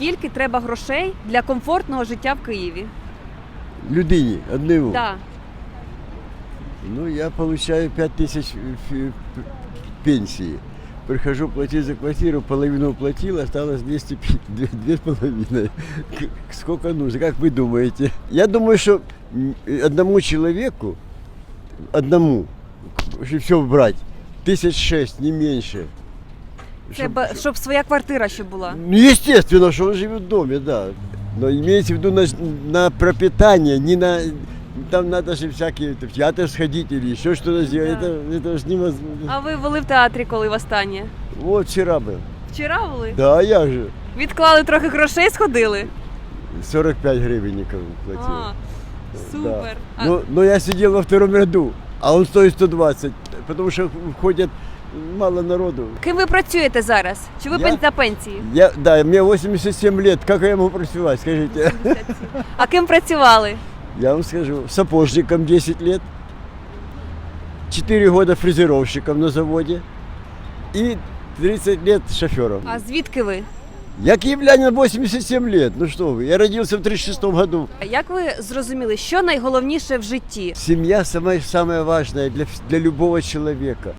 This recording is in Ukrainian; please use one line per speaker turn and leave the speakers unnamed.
Скільки треба грошей для комфортного життя в Києві?
Людині, одному.
Да.
Ну, я получаю 5 тысяч фи- п- пенсии. Прихожу платить за квартиру, половину уплатил, осталось 200, пи- две, две с половиной. К- Сколько нужно, как вы думаете? Я думаю, что м, одному человеку, одному, если все брать, тысяч шесть, не меньше.
Це
Чтоб-
ба- щоб своя квартира ще була.
Ну, естественно, что он живет в доме, да. Но имеется в виду на, на пропитание, не на... Там надо же всякие в театр сходить или еще что-то сделать.
Да.
Это, это же невозможно.
А ви були в театрі, коли востаннє?
Вот вчера был.
Вчора були?
Да, а я же.
Відклали трохи грошей, сходили?
45 гривенников платил.
А,
Да.
супер. А,
Но, но я сидел во втором ряду, а он стоит 120, потому что входят мало народу.
Ким ви працюєте зараз? Чи ви
Я?
на пенсії?
Я, да, мне 87 лет, как я могу працевать, скажите?
А ким працювали?
Я вам скажу, сапожником 10 лет, 4 года фрезеровщиком на заводе и 30 лет шофером.
А звідки ви?
Я киевлянин 87 лет, ну что вы, я родился в 36 году.
Як ви зрозуміли, що найголовніше в житті?
Семья самое, самое важное для, вс- для любого человека.